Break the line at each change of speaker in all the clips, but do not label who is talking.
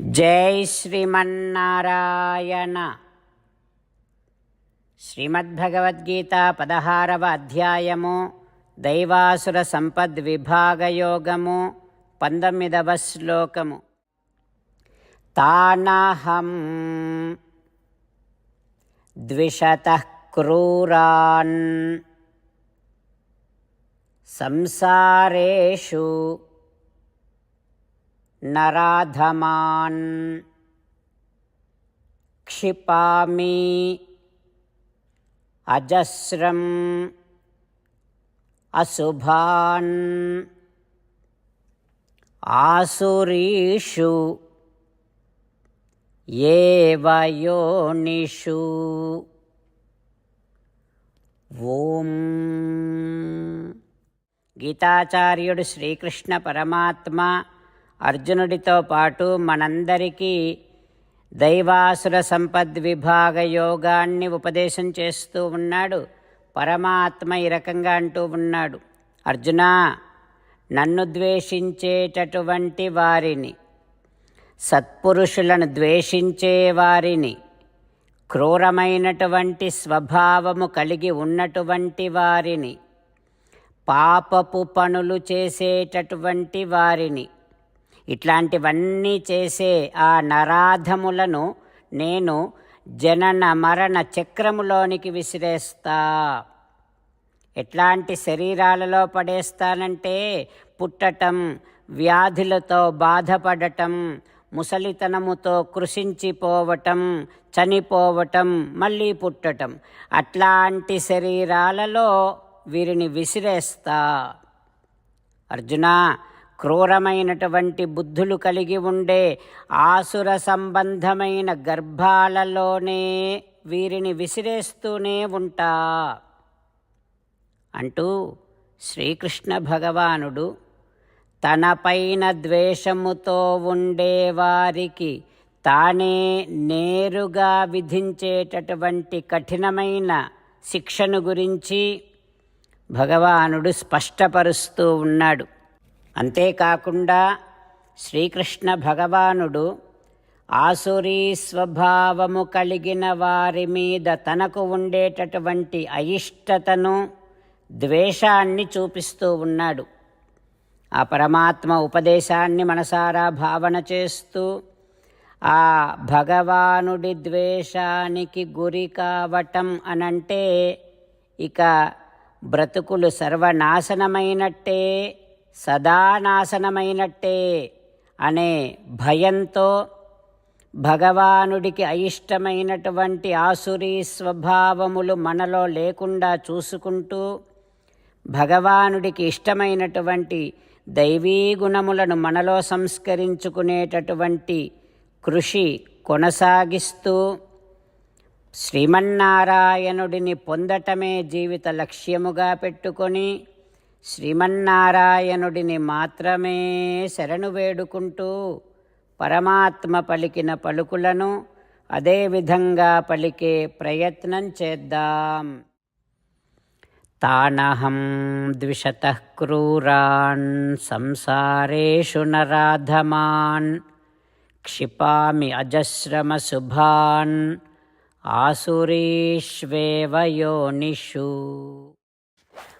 జై శ్రీమన్నారాయణ. శ్రీమద్భగవద్గీత పదహారవ అధ్యాయము దైవాసుర సంపద్ విభాగయోగము పంతొమ్మిదవ శ్లోకము. తానహం ద్విషత క్రూరాన్ సంసారేషు నరాధమాన్. క్షిపామి అజస్రం అశుభాన్. ఆసురీషు ఏవయోనిషు ఓం. గీతాచార్యుడు శ్రీకృష్ణ పరమాత్మ అర్జునుడితో పాటు మనందరికీ దైవాసుర సంపద్ విభాగ యోగాన్ని ఉపదేశం చేస్తూ ఉన్నాడు. పరమాత్మ ఈ రకంగా అంటూ ఉన్నాడు. అర్జున నన్ను ద్వేషించేటటువంటి వారిని సత్పురుషులను ద్వేషించే వారిని క్రూరమైనటువంటి స్వభావము కలిగి ఉన్నటువంటి వారిని పాపపు పనులు చేసేటటువంటి వారిని ఇట్లాంటివన్నీ చేసే ఆ నరాధములను నేను జనన మరణ చక్రములోనికి విసిరేస్తా. ఎట్లాంటి శరీరాలలో పడేస్తానంటే పుట్టటం వ్యాధులతో బాధపడటం ముసలితనముతో కృషించిపోవటం చనిపోవటం మళ్ళీ పుట్టటం. అట్లాంటి శరీరాలలో వీరిని విసిరేస్తా. అర్జున క్రూరమైనటువంటి బుద్ధులు కలిగి ఉండే ఆసుర సంబంధమైన గర్భాలలోనే వీరిని విసిరేస్తూనే ఉంటా. అంటూ శ్రీకృష్ణ భగవానుడు తనపైన ద్వేషముతో ఉండేవారికి తానే నేరుగా విధించేటటువంటి కఠినమైన శిక్షను గురించి భగవానుడు స్పష్టపరుస్తూ ఉన్నాడు. అంతేకాకుండా శ్రీకృష్ణ భగవానుడు ఆసురీ స్వభావము కలిగిన వారి మీద తనకు ఉండేటటువంటి అయిష్టతను ద్వేషాన్ని చూపిస్తూ ఉన్నాడు. ఆ పరమాత్మ ఉపదేశాన్ని మనసారా భావన చేస్తూ ఆ భగవానుడి ద్వేషానికి గురి కావటం అనంటే ఇక బ్రతుకులు సర్వనాశనమైనట్టే సదా నాశనమైనట్టే అనే భయంతో భగవానుడికి అయిష్టమైనటువంటి ఆసురీ స్వభావములు మనలో లేకుండా చూసుకుంటూ భగవానుడికి ఇష్టమైనటువంటి దైవీ గుణములను మనలో సంస్కరించుకునేటటువంటి కృషి కొనసాగిస్తూ శ్రీమన్నారాయణుడిని పొందటమే జీవిత లక్ష్యముగా పెట్టుకొని శ్రీమన్నారాయణుడిని మాత్రమే శరణు వేడుకుంటూ పరమాత్మ పలికిన పలుకులను అదేవిధంగా పలికే ప్రయత్నం చేద్దాం. తానహం ద్విషత క్రూరాన్ సంసారేషు నరాధమాన్ క్షిపామి అజస్రమశుభాన్ ఆసురీష్వేవ యోనిషు.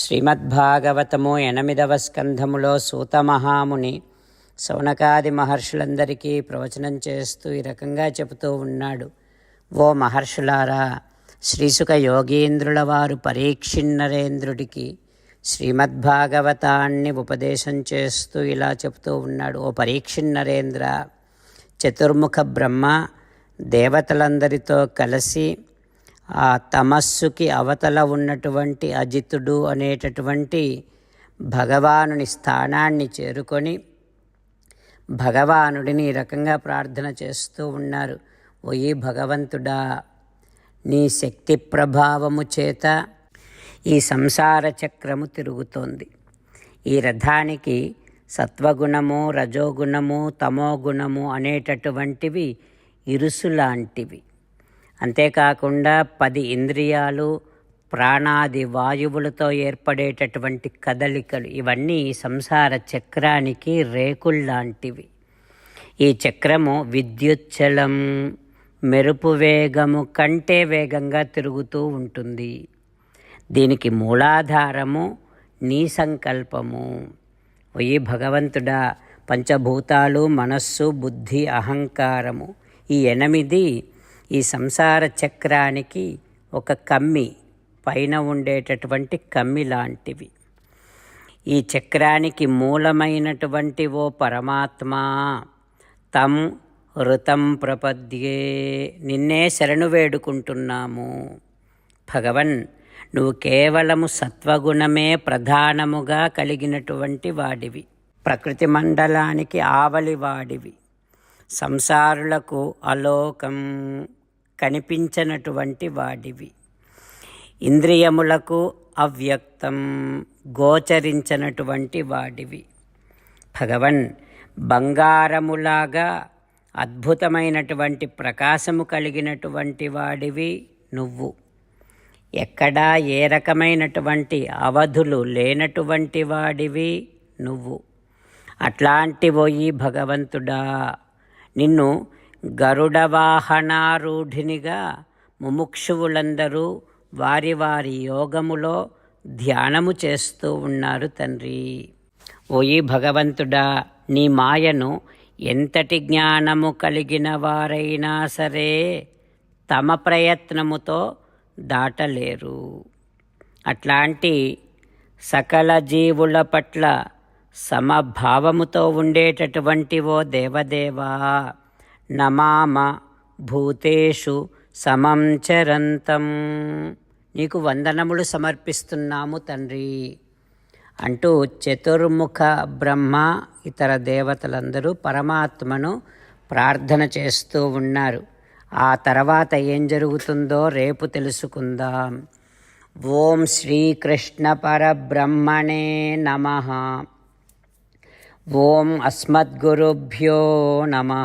శ్రీమద్భాగవతము ఎనిమిదవ స్కంధములో సూతమహాముని శౌనకాది మహర్షులందరికీ ప్రవచనం చేస్తూ ఈ రకంగా చెబుతూ ఉన్నాడు. ఓ మహర్షులారా శ్రీసుక యోగీంద్రుల వారు పరీక్షిన్నరేంద్రుడికి శ్రీమద్భాగవతాన్ని ఉపదేశం చేస్తూ ఇలా చెబుతూ ఉన్నాడు. ఓ పరీక్షిన్నరేంద్ర చతుర్ముఖ బ్రహ్మ దేవతలందరితో కలిసి ఆ తమస్సుకి అవతల ఉన్నటువంటి అజితుడు అనేటటువంటి భగవానుని స్థానాన్ని చేరుకొని భగవానుడిని ఈ రకంగా ప్రార్థన చేస్తూ ఉన్నారు. ఓయి భగవంతుడా నీ శక్తి ప్రభావము చేత ఈ సంసార చక్రము తిరుగుతోంది. ఈ రథానికి సత్వగుణము రజోగుణము తమోగుణము అనేటటువంటివి ఇరుసు లాంటివి. అంతేకాకుండా పది ఇంద్రియాలు ప్రాణాది వాయువులతో ఏర్పడేటటువంటి కదలికలు ఇవన్నీ సంసార చక్రానికి రేకుల్లాంటివి ఈ చక్రము విద్యుచ్చలం మెరుపు వేగము కంటే వేగంగా తిరుగుతూ ఉంటుంది. దీనికి మూలాధారము నీ సంకల్పము ఓయి భగవంతుడా పంచభూతాలు మనస్సు బుద్ధి అహంకారము. ఈ ఎనిమిది ఈ సంసార చక్రానికి ఒక కమ్మి పైన ఉండేటటువంటి కమ్మి లాంటివి. ఈ చక్రానికి మూలమైనటువంటి ఓ పరమాత్మ తం ఋతం ప్రపద్యే. నిన్నే శరణు వేడుకుంటున్నాము. భగవన్ నువ్వు కేవలము సత్వగుణమే ప్రధానముగా కలిగినటువంటి వాడివి. ప్రకృతి మండలానికి ఆవలి వాడివి సంసారులకు అలోకం. కనిపించనటువంటి వాడివి. ఇంద్రియములకు అవ్యక్తం గోచరించనటువంటి వాడివి. భగవన్ బంగారములాగా అద్భుతమైనటువంటి ప్రకాశము కలిగినటువంటి వాడివి నువ్వు. ఎక్కడా ఏ రకమైనటువంటి అవధులు లేనటువంటి వాడివి నువ్వు. అట్లాంటి పోయి భగవంతుడా. నిన్ను గరుడవాహనారూఢినిగా ముముక్షువులందరూ వారి వారి యోగములో ధ్యానము చేస్తూ ఉన్నారు తండ్రి. ఓయి భగవంతుడా నీ మాయను ఎంతటి జ్ఞానము కలిగిన వారైనా సరే తమ ప్రయత్నముతో దాటలేరు. అట్లాంటి సకల జీవుల పట్ల సమభావముతో ఉండేటటువంటి ఓ దేవదేవా నమామ భూతేషు సమం చరంతం. నీకు వందనములు సమర్పిస్తున్నాము తండ్రి. అంటూ చతుర్ముఖ బ్రహ్మ ఇతర దేవతలందరూ పరమాత్మను ప్రార్థన చేస్తూ ఉన్నారు. ఆ తర్వాత ఏం జరుగుతుందో రేపు తెలుసుకుందాం. ఓం శ్రీకృష్ణ పరబ్రహ్మణే నమ. ఓం అస్మద్గురుభ్యో నమ.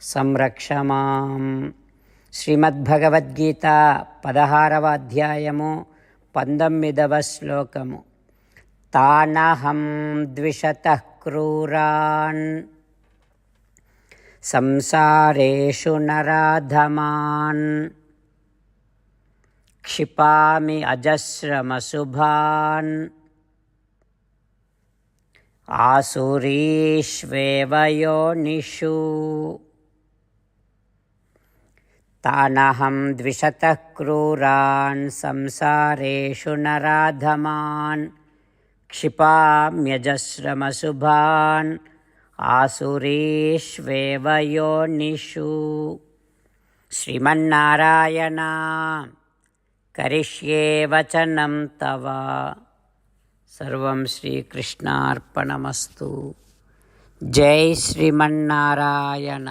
సంరక్ష మాం. శ్రీమద్భగవద్గీత పదహారవ అధ్యాయము పంతొమ్మిదవ శ్లోకము. తానహం ద్విషత క్రూరాన్. సంసారేషు నరాధమాన్. క్షిపామి అజస్రమశుభాన్ ఆసురీష్వేవ तानहं द्विषतः क्रूरान् संसारेषु नराधमान्, क्षिपाम्यजश्रमशुभान्, आसुरीष्वेव योनिषु। श्रीमन्नारायण, करिष्ये वचनं तव। सर्वं श्रीकृष्णार्पणमस्तु। जय श्रीमन्नारायण।